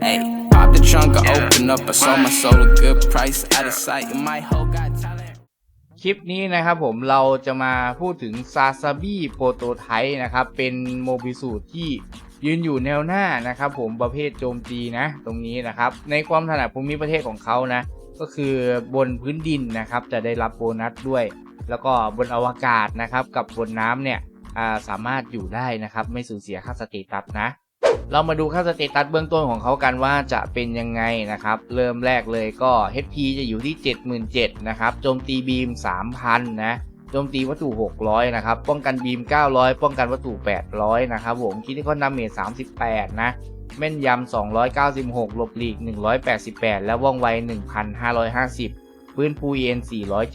Hey, pop the trunk, I open up. I sold my soul a good price. Out of sight, and my hoe got talent. คลิปนี้นะครับผมเราจะมาพูดถึงซาซาบิโปรโตไทป์นะครับ เป็นโมบิสูตรที่ยืนอยู่แนวหน้านะครับผมประเภทโจมตีนะ ตรงนี้นะครับ ในความถนัดภูมิประเทศของเขานะ ก็คือบนพื้นดินนะครับ จะได้รับโบนัสด้วย แล้วก็บนอวกาศนะครับ กับบนน้ำเนี่ยอ่าสามารถอยู่ได้นะครับ ไม่สูญเสียค่าสเตตัสนะ เรามาดูค่าสเตตัสเบื้องต้นของเขากันว่าจะเป็นยังไงนะครับ เริ่มแรกเลยก็ HP จะอยู่ที่ 77,000นะครับ โจมตีบีม 3,000 นะ โจมตีวัตถุ 600 นะครับ ป้องกันบีม 900 ป้องกันวัตถุ 800 นะครับผมคิดที่คอนดาเมจ38 นะ แม่นยำ 296 หลบหลีก 188 และว่องไว 1,550 พื้นฟูเอ็น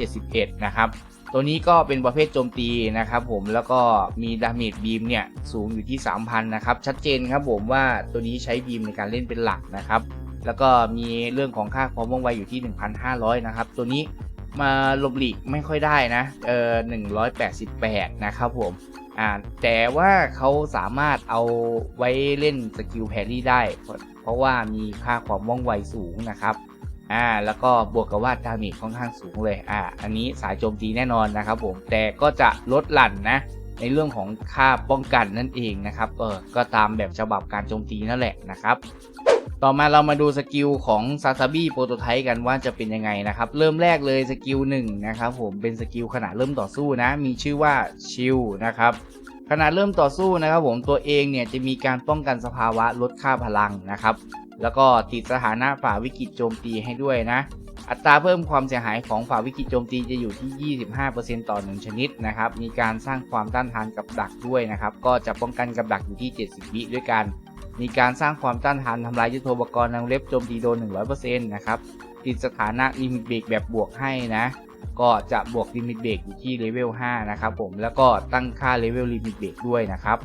471 นะครับ ตัวนี้ก็เป็นประเภทโจมตีนะครับผมแล้วก็มีดาเมจบีมเนี่ยสูงอยู่ที่ 3,000 นะครับ ชัดเจนครับผมว่าตัวนี้ใช้บีมในการเล่นเป็นหลักนะครับ แล้วก็มีเรื่องของค่าความว่องไวอยู่ที่ 1,500 นะครับ ตัวนี้มาหลบหลีกไม่ค่อยได้นะ เออ188 นะครับผม อ่า แต่ว่าเขาสามารถเอาไว้เล่นสกิลแพรี่ได้ เพราะเพราะว่ามีค่าความว่องไวสูงนะครับ อ่าแล้วก็บวกกับว่าดาเมจค่อนข้างสูงเลยอ่าอันนี้สายโจมตีแน่นอนนะครับผมแต่ก็จะลดหลั่นนะในเรื่องของค่าป้องกันนั่นเองนะครับเออก็ตามแบบฉบับการโจมตีนั่นแหละนะครับต่อมาเรามาดูสกิลของซาซาบิโปรโตไทป์กันว่าจะเป็นยังไงนะครับ เริ่มแรกเลยสกิลหนึ่งนะครับผมเป็นสกิลขณะเริ่มต่อสู้นะ มีชื่อว่าชิลนะครับขณะเริ่มต่อสู้นะครับผมตัวเองเนี่ยจะมีการป้องกันสภาวะลดค่าพลังนะครับ แล้วก็ติดสถานะฝ่าวิกฤตโจมตีให้ด้วยนะ อัตราเพิ่มความเสียหายของฝ่าวิกฤตโจมตีจะอยู่ที่ 25%ต่อ 1 ชนิดนะครับ มีการสร้างความต้านทานกับดักด้วยนะครับ ก็จะป้องกันกับดักอยู่ที่ 70 วิด้วยกัน มีการสร้างความต้านทานทำลายยุทโธปกรณ์นำเล็บโจมตีโดน 100%นะครับ ติดสถานะลิมิตเบรกแบบบวกให้นะ ก็จะบวกลิมิตเบรกอยู่ที่เลเวล 5 นะครับผม แล้วก็ตั้งค่าเลเวลลิมิตเบรกด้วยนะครับ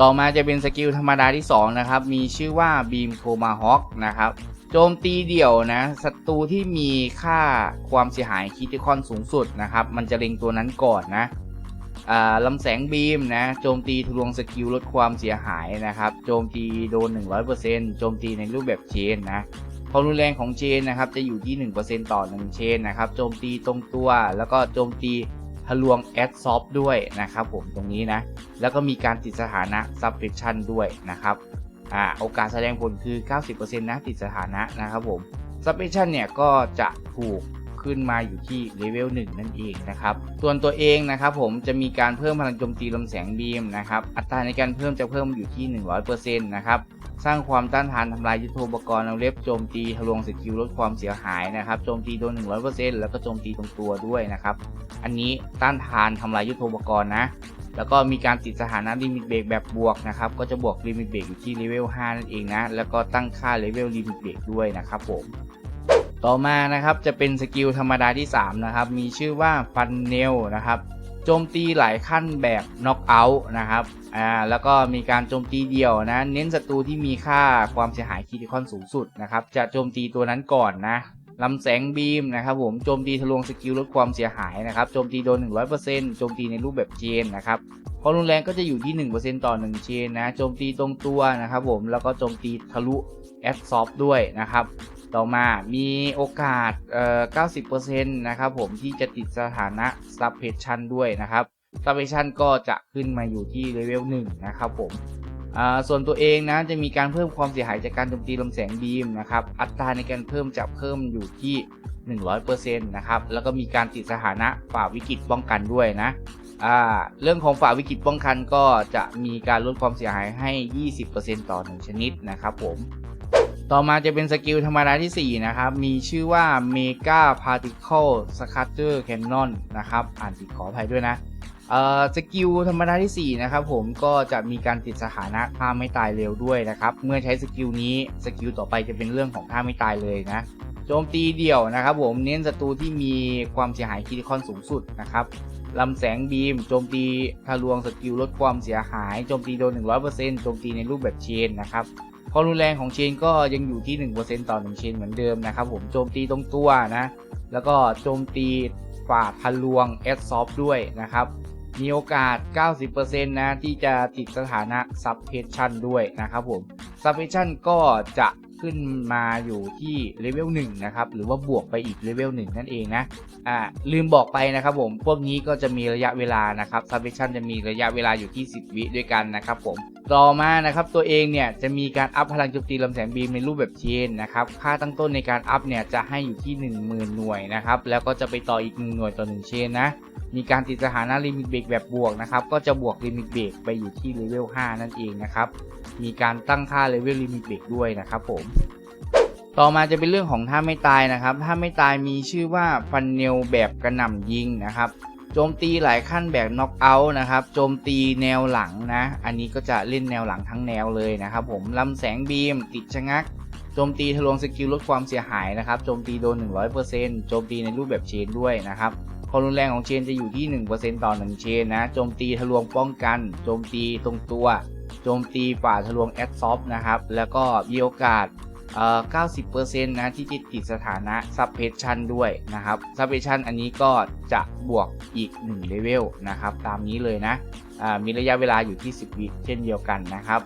ต่อมาจะเป็นสกิลธรรมดาที่ 2 นะครับ มีชื่อว่าบีมโคมาฮอ k นะครับ โจมตีเดี่ยวนะศัตรูที่มีค่าความเสียหายคิติคอนสูงสุดนะครับ มันจะเล็งตัวนั้นก่อนนะอ่าลำแสงบีมนะ โจมตีทะลวงสกิลลดความเสียหายนะครับ โจมตีโดน 100%โจมตีในรูปแบบเชนนะความรุนแรงของเชนนะครับจะอยู่ที่ 1%ต่อ 1 เชนนะครับ โจมตีตรงตัว แล้วก็โจมตี ทะลวงแอดซอฟด้วยนะครับผมตรงนี้นะ แล้วก็มีการติดสถานะ subtraction ด้วยนะครับอ่าโอกาสแสดงผลคือ 90%นะติดสถานะนะครับผม subtraction เนี่ยก็จะถูกขึ้นมาอยู่ที่เลเวล1นั่นเองนะครับ ส่วนตัวเองนะครับผมจะมีการเพิ่มพลังโจมตีลำแสงบีมนะครับ อัตราในการเพิ่มจะเพิ่มอยู่ที่ 100%นะครับ สร้างความต้านทานทำลายยุทโธปกรณ์เอาเล็บโจมตีทะลวงสกิลลดความเสียหายนะครับโจมตีโดน100%แล้วก็โจมตีตรงตัวด้วยนะครับอันนี้ต้านทานทำลายยุทโธปกรณ์นะแล้วก็มีการติดสถานะลิมิตเบรกแบบบวกนะครับก็จะบวกลิมิตเบรกอยู่ที่เลเวล5นั่นเองนะแล้วก็ตั้งค่าเลเวลลิมิตเบรกด้วยนะครับผมต่อมานะครับจะเป็นสกิลธรรมดาที่ 3 นะครับ มีชื่อว่าฟันเนลนะครับ โจมตีหลายขั้นแบบน็อกเอาท์นะครับอ่าแล้วก็มีการโจมตีเดี่ยวนะ เน้นศัตรูที่มีค่าความเสียหายคิติคอนสูงสุดนะครับ จะโจมตีตัวนั้นก่อนนะลำแสงบีมนะครับผมโจมตีทะลวงสกิลลดความเสียหายนะครับโจมตีโดน 100%โจมตีในรูปแบบเชนนะครับความรุนแรงก็จะอยู่ที่ 1%ต่อ 1 เชนนะโจมตีตรงตัวนะครับผมแล้วก็โจมตีทะลุแอดซอฟด้วยนะครับ ต่อมามีโอกาสเอ่อ90%นะครับผมที่จะติดสถานะ suppression ด้วยนะครับ suppression ก็จะขึ้นมาอยู่ที่เลเวล1นะครับผมส่วนตัวเองนะจะมีการเพิ่มความเสียหายจากการโจมตีลำแสงบีมนะครับ อัตราในการเพิ่มจะเพิ่มอยู่ที่ 100%นะครับ แล้วก็มีการติดสถานะฝ่าวิกฤตป้องกันด้วยนะเรื่องของฝ่าวิกฤตป้องกันก็จะมีการลดความเสียหายให้ 20%ต่อ 1 ชนิดนะครับผม ต่อมาจะเป็นสกิลธรรมดาที่ 4 นะครับ มีชื่อว่า Mega Particle Scatter Cannon นะครับ อ่านผิดขออภัยด้วยนะ เอ่อ สกิลธรรมดาที่ 4 นะครับผม ก็จะมีการติดสถานะท่าไม่ตายเร็วด้วยนะครับ เมื่อใช้สกิลนี้ สกิลต่อไปจะเป็นเรื่องของท่าไม่ตายเลยนะ โจมตีเดี่ยวนะครับผม เน้นศัตรูที่มีความเสียหายคิติคอนสูงสุดนะครับลำแสงบีม โจมตีทะลวงสกิลลดความเสียหาย โจมตีโดน 100%โจมตีในรูปแบบเชนนะครับ ความรุนแรงของเชนก็ยังอยู่ที่ 1%ต่อ1เชนเหมือนเดิมนะครับผมโจมตีตรงตัวนะ แล้วก็โจมตีฝ่าทะลวงแอดซอฟด้วยนะครับมีโอกาส 90%นะที่จะติดสถานะ Suppression ด้วยนะครับผม Suppression ก็จะขึ้นมาอยู่ที่เลเวล1นะครับ หรือว่าบวกไปอีกเลเวล1นั่นเองนะ อ่า ลืมบอกไปนะครับผม พวกนี้ก็จะมีระยะเวลานะครับ Suppression จะมีระยะเวลาอยู่ที่ 10 วิด้วยกันนะครับผม ต่อมานะครับตัวเองเนี่ยจะมีการอัพพลังโจมตีลำแสงบีมในรูปแบบเชนนะครับค่าตั้งต้นในการอัพเนี่ยจะให้อยู่ที่ 10,000 หน่วยนะครับแล้วก็จะไปต่ออีก 1 หน่วยต่อ 1 เชนนะมีการติดสถานะลิมิตเบรกแบบบวกนะครับก็จะบวกลิมิตเบรกไปอยู่ที่เลเวล 5 นั่นเองนะครับมีการตั้งค่าเลเวลลิมิตเบรกด้วยนะครับผมต่อมาจะเป็นเรื่องของท่าไม่ตายนะครับท่าไม่ตายมีชื่อว่าฟันเนลแบบกระหน่ำยิงนะครับ โจมตีหลายขั้นแบบน็อกเอาท์นะครับ โจมตีแนวหลังนะ อันนี้ก็จะเล่นแนวหลังทั้งแนวเลยนะครับผมลำแสงบีม ติดชะงัก โจมตีทะลวงสกิลลดความเสียหายนะครับ โจมตีโดน 100%โจมตีในรูปแบบเชนด้วยนะครับความรุนแรงของเชนจะอยู่ที่ 1%ต่อ 1 เชนนะ โจมตีทะลวงป้องกัน โจมตีตรงตัว โจมตีฝ่าทะลวงแอดซอฟนะครับ แล้วก็มีโอกาส เอ่อ90%นะที่จะติดสถานะ Suppression ด้วยนะครับ Suppression อันนี้ก็จะบวกอีก1เลเวลนะครับตามนี้เลยนะมีระยะเวลาอยู่ที่ 10 วิเช่นเดียวกันนะครับ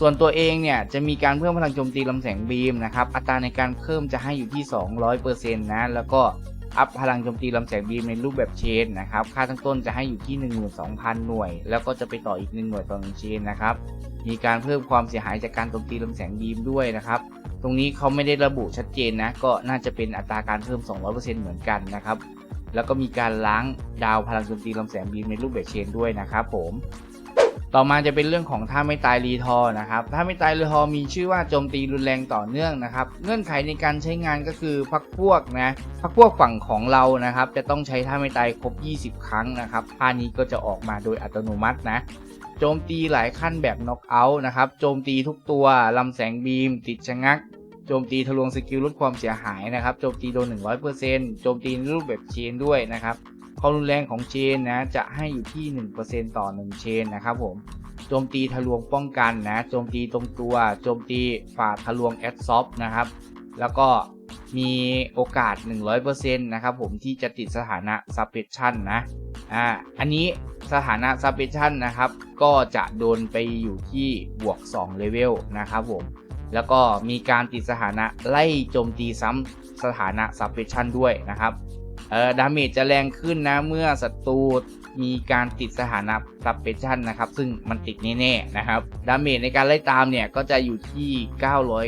ส่วนตัวเองเนี่ยจะมีการเพิ่มพลังโจมตีลำแสงบีมนะครับอัตราในการเพิ่มจะให้อยู่ที่ 200%นะแล้วก็อัพพลังโจมตีลำแสงบีมในรูปแบบเชนนะครับ ค่าตั้งต้นจะให้อยู่ที่ 12,000 หน่วย แล้วก็จะไปต่ออีก 1 หน่วยต่อ1เชนนะครับ มีการเพิ่มความเสียหายจากการโจมตีลำแสงบีมด้วยนะครับ ตรงนี้เขาไม่ได้ระบุชัดเจนนะ ก็น่าจะเป็นอัตราการเพิ่ม 200%เหมือนกันนะครับ แล้วก็มีการล้างดาวพลังโจมตีลำแสงบีมในรูปแบบเชนด้วยนะครับผมต่อมาจะเป็นเรื่องของท่าไม่ตายรีทอนะครับท่าไม่ตายรีทอมีชื่อว่าโจมตีรุนแรงต่อเนื่องนะครับ เงื่อนไขในการใช้งานก็คือพักพวกนะพักพวกฝั่งของเรานะครับ จะต้องใช้ท่าไม่ตายครบ 20 ครั้งนะครับท่านี้ก็จะออกมาโดยอัตโนมัตินะ โจมตีหลายขั้นแบบน็อกเอาท์นะครับ โจมตีทุกตัว ลำแสงบีม ติดชะงัก โจมตีทะลวงสกิลลดความเสียหายนะครับ โจมตีโดน 100%โจมตีในรูปแบบเชนด้วยนะครับ ความรุนแรงของเชนนะ จะให้อยู่ที่ 1%ต่อ 1 เชนนะครับผม โจมตีทะลวงป้องกันนะ โจมตีตรงตัว โจมตีฝ่าทะลวงแอดซอฟนะครับ แล้วก็มีโอกาส 100%นะครับผมที่จะติดสถานะ Suppression นะ อ่า อันนี้สถานะ Suppression นะครับ ก็จะโดนไปอยู่ที่บวก2เลเวลนะครับผม แล้วก็มีการติดสถานะไล่โจมตีซ้ำสถานะ Suppression ด้วยนะครับ เอ่อ ดาเมจจะแรงขึ้นนะเมื่อศัตรู มีการติดสถานะ Suppression นะครับ ซึ่งมันติดแน่ๆนะครับ ดาเมจในการไล่ตามเนี่ย ก็จะอยู่ที่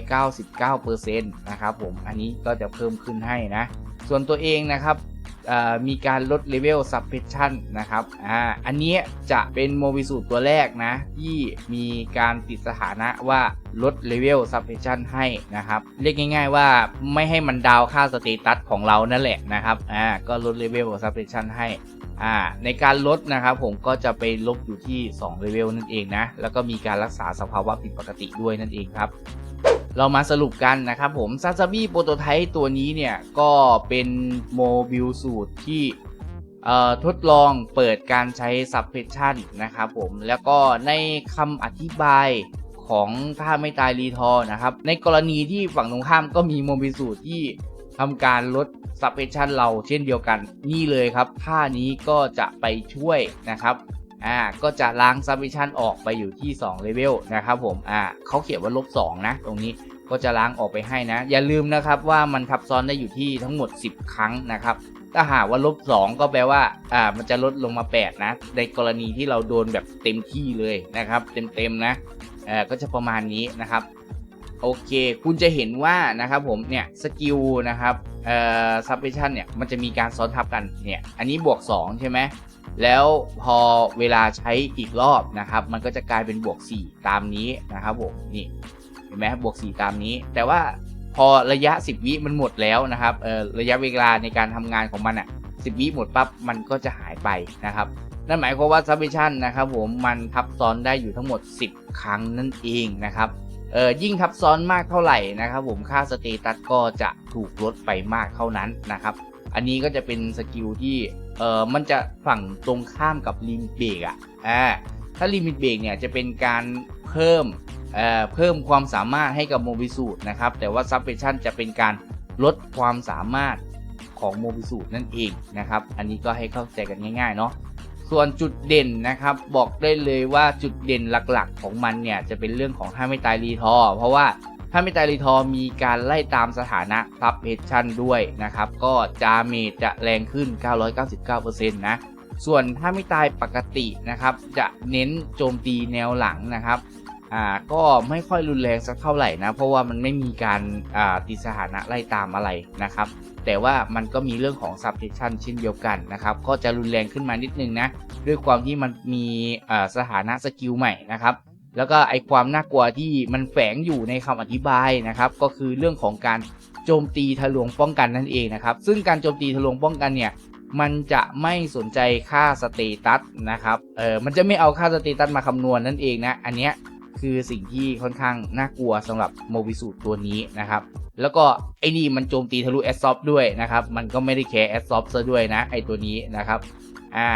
999%นะครับผม อันนี้ก็จะเพิ่มขึ้นให้นะ ส่วนตัวเองนะครับ มีการลดเลเวล Suppression นะครับอ่าอันนี้จะเป็นโมบิสูตรตัวแรกนะ ที่มีการติดสถานะว่าลดเลเวล Suppression ให้นะครับ เรียกง่าย ๆ ว่าไม่ให้มันดาวค่าสเตตัสของเรานั่นแหละนะครับอ่าก็ลดเลเวล Suppression ให้อ่าในการลดนะครับผมก็จะไปลบอยู่ที่2เลเวลนั่นเองนะ แล้วก็มีการรักษาสภาวะผิดปกติด้วยนั่นเองครับ เรามาสรุปกันนะครับผมซาซาบิโปรโตไทป์ตัวนี้เนี่ย ก็เป็นโมบิลสูตรที่ทดลองเปิดการใช้ Suppression นะครับผม แล้วก็ในคำอธิบายของท่าไม่ตายรีทอร์นะครับ ในกรณีที่ฝั่งตรงข้ามก็มีโมบิลสูตรที่ทำการลด Suppression เราเช่นเดียวกัน นี่เลยครับท่านี้ก็จะไปช่วยนะครับ อ่าก็จะล้าง Submission ออกไปอยู่ที่2เลเวลนะครับผมอ่าเขาเขียนว่าลบ2นะตรงนี้ก็จะล้างออกไปให้นะ อย่าลืมนะครับว่ามันทับซ้อนได้อยู่ที่ทั้งหมด 10 ครั้งนะครับถ้าหากว่าลบ2ก็แปลว่าอ่ามันจะลดลงมา 8 นะ ในกรณีที่เราโดนแบบเต็มที่เลยนะครับ เต็มๆนะเอ่อก็จะประมาณนี้นะครับโอเค คุณจะเห็นว่านะครับผมเนี่ยสกิลนะครับเอ่อ Submission เนี่ยมันจะมีการซ้อนทับกันเนี่ยอันนี้บวก 2 ใช่ไหม แล้วพอเวลาใช้อีกรอบนะครับ มันก็จะกลายเป็นบวก 4 ตามนี้นะครับผมนี่เห็นไหมบวก 4 ตามนี้ แต่ว่าพอระยะ 10 วิมันหมดแล้วนะครับเออระยะเวลาในการทำงานของมันอะ10 วิหมดปั๊บมันก็จะหายไปนะครับนั่นหมายความว่า submission นะครับผมมันทับซ้อนได้อยู่ทั้งหมด 10 ครั้งนั่นเองนะครับเออยิ่งทับซ้อนมากเท่าไหร่นะครับผมค่าสเตตัสก็จะถูกลดไปมากเท่านั้นนะครับ อันนี้ก็จะเป็นสกิลที่เออมันจะฝั่งตรงข้ามกับลิมิตเบรกอะอ่าถ้าลิมิตเบรกเนี่ยจะเป็นการเพิ่มเอ่อเพิ่มความสามารถให้กับโมบิสูตนะครับ แต่ว่าซับเพชันจะเป็นการลดความสามารถของโมบิสูตนั่นเองนะครับ อันนี้ก็ให้เข้าใจกันง่ายๆเนาะส่วนจุดเด่นนะครับบอกได้เลยว่าจุดเด่นหลักๆของมันเนี่ยจะเป็นเรื่องของถ้าไม่ตายรีทอ เพราะว่า ถ้าไม่ตายรีทอมีการไล่ตามสถานะซับเพชชั่นด้วยนะครับ ก็จาเมจจะแรงขึ้น 999%นะส่วนถ้าไม่ตายปกตินะครับ จะเน้นโจมตีแนวหลังนะครับอ่าก็ไม่ค่อยรุนแรงสักเท่าไหร่นะ เพราะว่ามันไม่มีการอ่าติดสถานะไล่ตามอะไรนะครับ แต่ว่ามันก็มีเรื่องของ subtraction เช่นเดียวกันนะครับ ก็จะรุนแรงขึ้นมานิดนึงนะ ด้วยความที่มันมีอ่าสถานะสกิลใหม่นะครับ แล้วก็ไอความน่ากลัวที่มันแฝงอยู่ในคำอธิบายนะครับ ก็คือเรื่องของการโจมตีทะลวงป้องกันนั่นเองนะครับ ซึ่งการโจมตีทะลวงป้องกันเนี่ยมันจะไม่สนใจค่าสเตตัสนะครับ เออมันจะไม่เอาค่าสเตตัสมาคำนวณนั่นเองนะ อันเนี้ยคือสิ่งที่ค่อนข้างน่ากลัวสำหรับโมบิสูตตัวนี้นะครับ แล้วก็ไอ้นี่มันโจมตีทะลุแอดซอฟด้วยนะครับ มันก็ไม่ได้แคร์แอดซอฟซะด้วยนะไอ้ตัวนี้นะครับ อ่า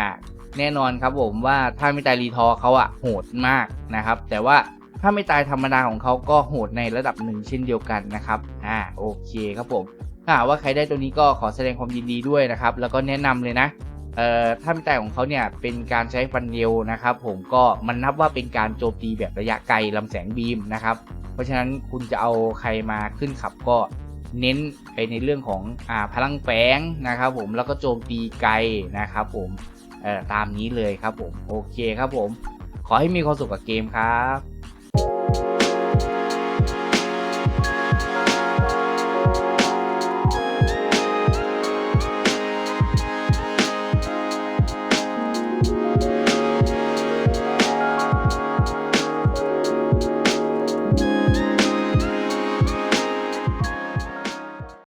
แน่นอนครับผมว่าถ้าไม่ตายรีทอเขาอะโหดมากนะครับ แต่ว่าถ้าไม่ตายธรรมดาของเขาก็โหดในระดับหนึ่งเช่นเดียวกันนะครับอ่าโอเคครับผมถ้าว่าใครได้ตัวนี้ก็ขอแสดงความยินดีด้วยนะครับ แล้วก็แนะนำเลยนะเอ่อถ้าไม่ตายของเขาเนี่ยเป็นการใช้ฟันเดียวนะครับ ผมก็มันนับว่าเป็นการโจมตีแบบระยะไกลลำแสงบีมนะครับ เพราะฉะนั้นคุณจะเอาใครมาขึ้นขับก็เน้นไปในเรื่องของอ่าพลังแฝงนะครับ ผมแล้วก็โจมตีไกลนะครับ ผม เอ่อตามนี้เลยครับผมโอเคครับผม ขอให้มีความสุขกับเกมครับ